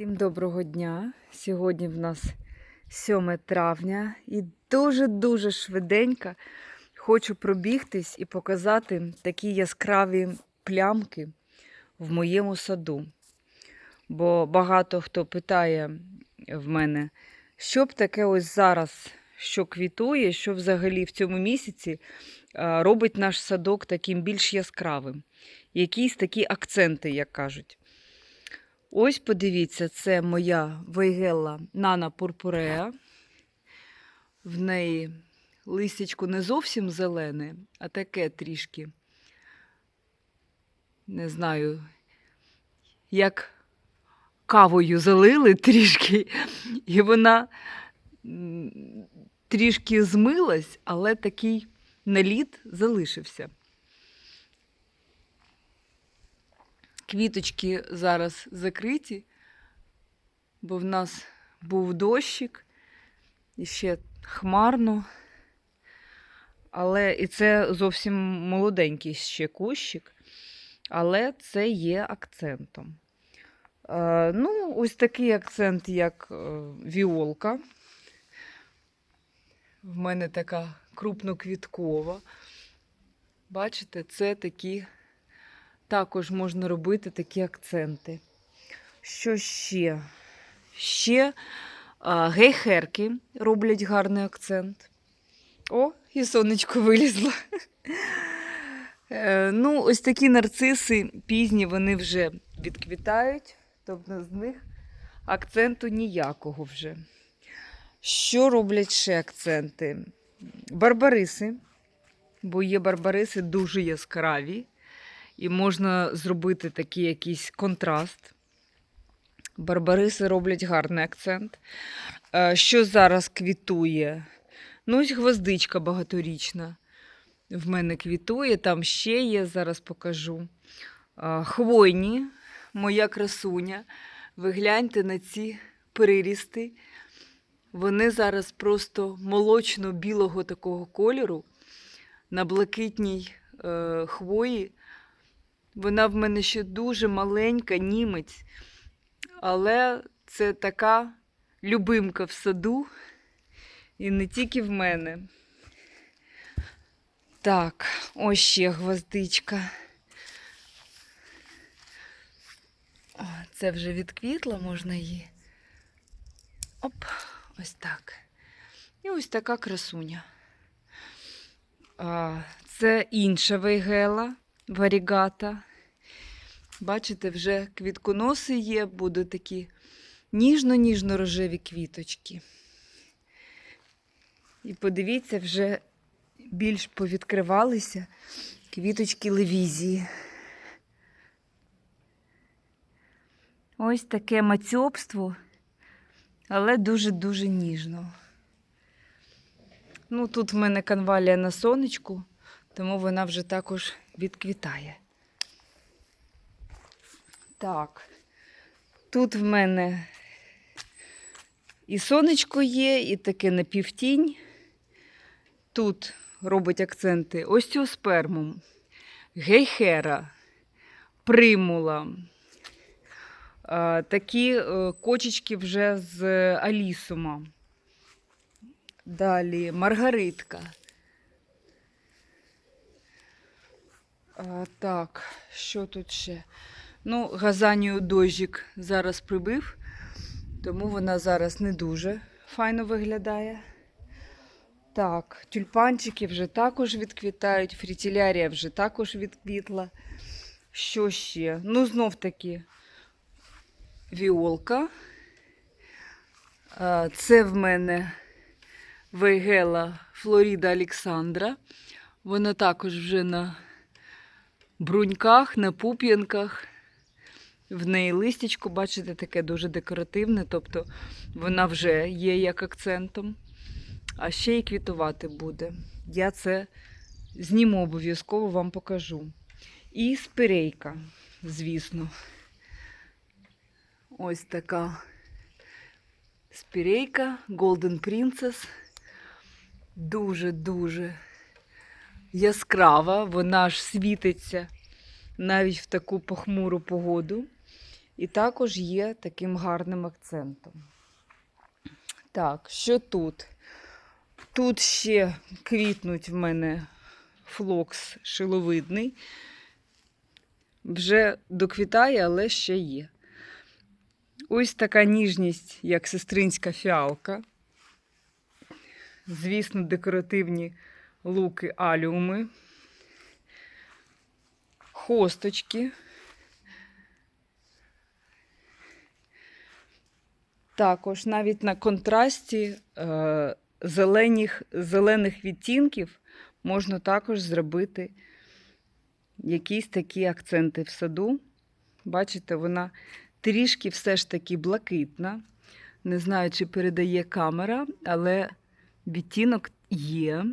Всім доброго дня. Сьогодні в нас 7 травня і дуже-дуже швиденько хочу пробігтись і показати такі яскраві плямки в моєму саду. Бо багато хто питає в мене, що б таке ось зараз, що квітує, що взагалі в цьому місяці робить наш садок таким більш яскравим. Якісь такі акценти, як кажуть. Ось подивіться, це моя вейгелла Нана Пурпуреа. В неї листячко не зовсім зелене, а таке трішки. Не знаю, як кавою залили трішки, і вона трішки змилась, але такий наліт залишився. Квіточки зараз закриті, бо в нас був дощик і ще хмарно. Але і це зовсім молоденький ще кущик, але це є акцентом. Е, ну, ось такий акцент, як е, віолка. В мене така крупноквіткова. Бачите, це такі також можна робити такі акценти. Що ще? Ще а, гейхерки роблять гарний акцент. О, і сонечко вилізло. Е, Ну, ось такі нарциси пізні, вони вже відквітають, тобто з них акценту ніякого вже. Що роблять ще акценти? Барбариси, бо є барбариси дуже яскраві. І можна зробити такий якийсь контраст. Барбариси роблять гарний акцент. Е, Що зараз квітує? Ну, ось гвоздичка багаторічна. В мене квітує, там ще є, зараз покажу. Е, Хвойні, моя красуня. Ви гляньте на ці прирісти. Вони зараз просто молочно-білого такого кольору на блакитній е, хвої. Вона в мене ще дуже маленька, німець, але це така любимка в саду, і не тільки в мене. Так, ось ще гвоздичка. О, це вже відквітла, можна її. Оп, ось так. І ось така красуня. А, Це інша вейгела варігата. Бачите, вже квітконоси є, будуть такі ніжно-ніжно рожеві квіточки. І подивіться, вже більш повідкривалися квіточки левізії. Ось таке мацьобство, але дуже-дуже ніжно. Ну, тут в мене канвалія на сонечку, тому вона вже також відквітає. Так, тут в мене і сонечко є, і таке напівтінь. Тут робить акценти остеоспермум, гейхера, примула. Такі е, кочечки вже з алісума. Далі маргаритка. Так, що тут ще? Ну, газанію дощик зараз прибив, тому вона зараз не дуже файно виглядає. Так, тюльпанчики вже також відквітають, фрітілярія вже також відквітла. Що ще? Ну, знов таки віолка. Це в мене вейгела Флоріда Олександра. Вона також вже на бруньках, на пуп'янках. В неї листячко, бачите, таке дуже декоративне, тобто вона вже є як акцентом, а ще й квітувати буде. Я це зніму обов'язково вам покажу. І спирейка, звісно. Ось така спірейка Golden Princess. Дуже-дуже яскрава, вона ж світиться навіть в таку похмуру погоду. І також є таким гарним акцентом. Так, що тут? Тут ще квітнуть в мене флокс шиловидний. Вже доквітає, але ще є. Ось така ніжність, як сестринська фіалка. Звісно, декоративні луки аліуми, хосточки. Також навіть на контрасті е, зелених, зелених відтінків можна також зробити якісь такі акценти в саду. Бачите, вона трішки все ж таки блакитна. Не знаю, чи передає камера, але відтінок є.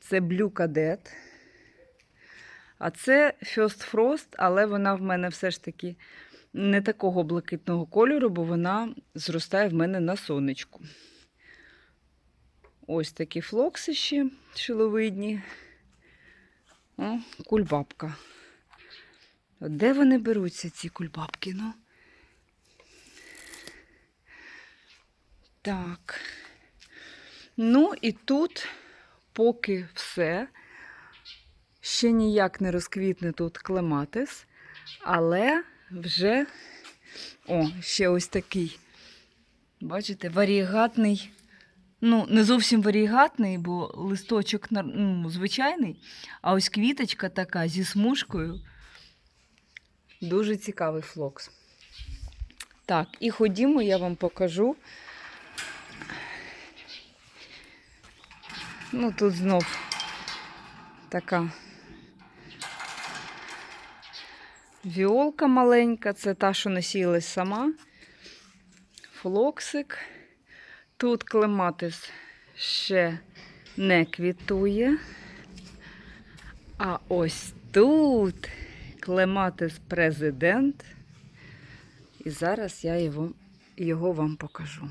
Це Blue Cadet. А це First Frost, але вона в мене все ж таки не такого блакитного кольору, бо вона зростає в мене на сонечку. Ось такі флокси ще шиловидні. О, кульбабка. Де вони беруться, ці кульбабки? Ну? Так. Ну і тут поки все. Ще ніяк не розквітне тут клематис, але вже о, ще ось такий. Бачите, варігатний. Ну, не зовсім варігатний, бо листочок ну, звичайний, а ось квіточка така зі смужкою. Дуже цікавий флокс. Так, і ходімо, я вам покажу. Ну, тут знов така віолка маленька, це та, що насіялась сама. Флоксик. Тут клематис ще не квітує. А ось тут клематис президент. І зараз я його, його вам покажу.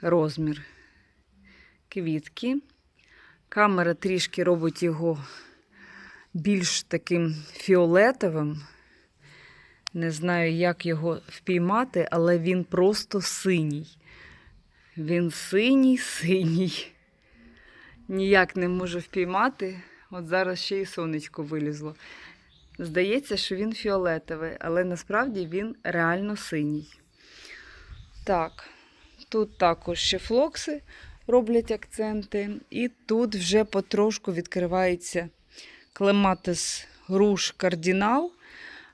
Розмір квітки. Камера трішки робить його більш таким фіолетовим. Не знаю, як його впіймати, але він просто синій. Він синій, синій. Ніяк не можу впіймати. От зараз ще й сонечко вилізло. Здається, що він фіолетовий, але насправді він реально синій. Так, тут також ще флокси роблять акценти. І тут вже потрошку відкривається клематис руш кардінал.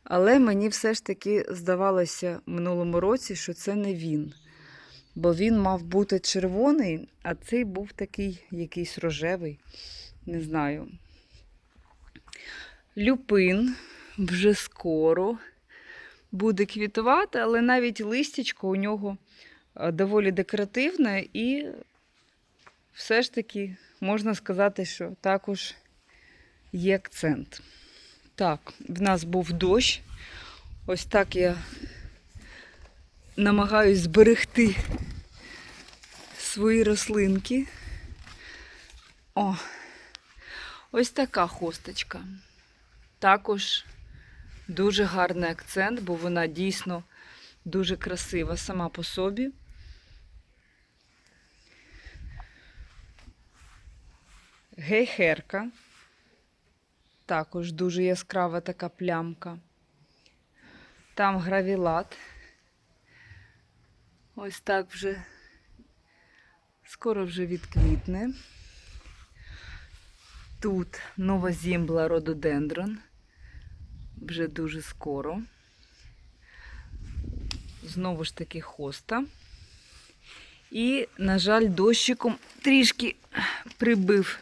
Але мені все ж таки здавалося в минулому році, що це не він. Бо він мав бути червоний, а цей був такий якийсь рожевий. Не знаю. Люпин вже скоро буде квітувати, але навіть листячко у нього е, доволі декоративне і все ж таки можна сказати, що також є акцент. Так, в нас був дощ. Ось так я намагаюсь зберегти свої рослинки. О, ось така хосточка. Також дуже гарний акцент, бо вона дійсно дуже красива сама по собі. Гейхерка. Також дуже яскрава така плямка. Там гравілат. Ось так вже скоро вже відквітне. Тут нова зімбла рододендрон. Вже дуже скоро. Знову ж таки хоста. І, на жаль, дощиком трішки прибив.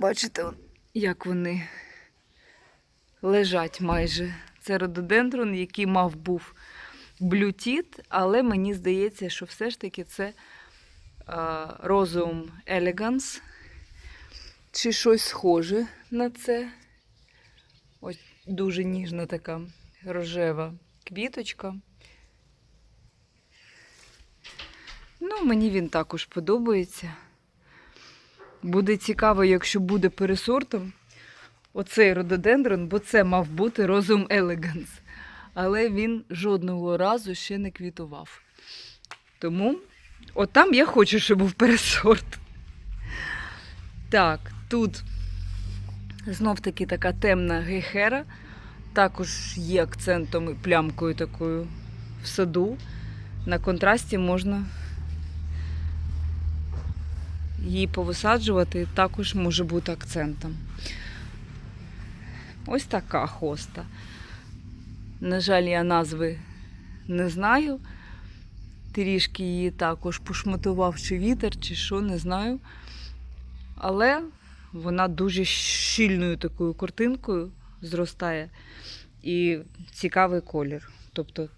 Бачите, як вони лежать майже. Це рододендрон, який мав був блютіт, але мені здається, що все ж таки це Розеум Elegance. Чи щось схоже на це. Ось дуже ніжна така рожева квіточка. Ну, мені він також подобається. Буде цікаво, якщо буде пересортом оцей рододендрон, бо це мав бути розум елеганс. Але він жодного разу ще не квітував. Тому отам я хочу, щоб був пересорт. Так, тут знов таки така темна гейхера. Також є акцентом і плямкою такою в саду. На контрасті можна її повисаджувати, також може бути акцентом. Ось така хоста. На жаль, я назви не знаю. Трішки її також пошматував чи вітер, чи що, не знаю. Але вона дуже щільною такою картинкою зростає і цікавий колір. Тобто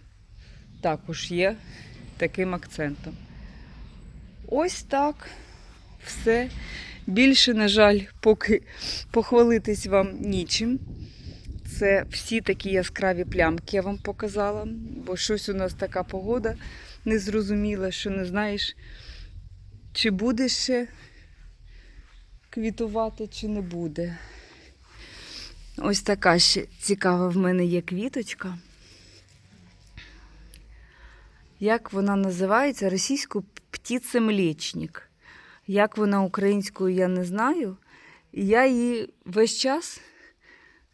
також є таким акцентом. Ось так. Все. Більше, на жаль, поки похвалитись вам нічим. Це всі такі яскраві плямки я вам показала, бо щось у нас така погода незрозуміла, що не знаєш, чи буде ще квітувати, чи не буде. Ось така ще цікава в мене є квіточка. Як вона називається? Російською птицемлечник. Як вона українською, я не знаю. І я її весь час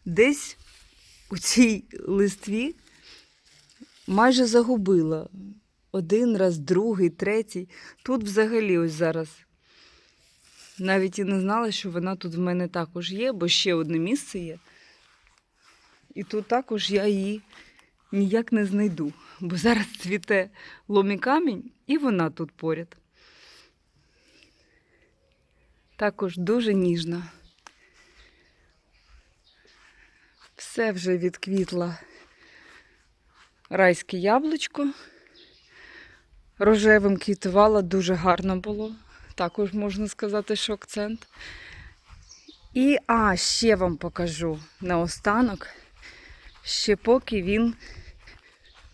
десь у цій листві майже загубила. Один раз, другий, третій. Тут взагалі ось зараз. Навіть і не знала, що вона тут в мене також є, бо ще одне місце є. І тут також я її ніяк не знайду. Бо зараз цвіте ломі камінь, і вона тут поряд. Також дуже ніжна. Все вже відквітла райське яблучко. Рожевим квітувала, дуже гарно було. Також можна сказати, що акцент. І, а, ще вам покажу наостанок, ще поки він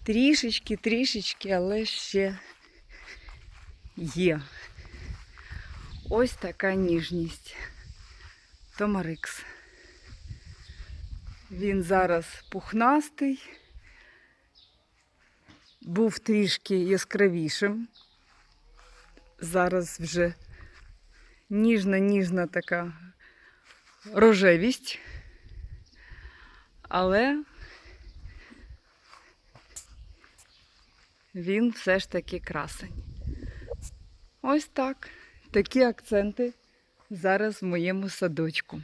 трішечки, трішечки, але ще є. Ось така ніжність. Томарикс. Він зараз пухнастий, був трішки яскравішим. Зараз вже ніжна-ніжна така рожевість, але він все ж таки красень. Ось так. Такі акценти зараз в моєму садочку.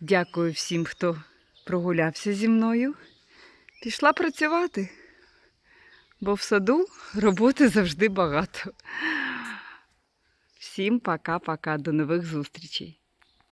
Дякую всім, хто прогулявся зі мною. Пішла працювати, бо в саду роботи завжди багато. Всім пока-пока, до нових зустрічей.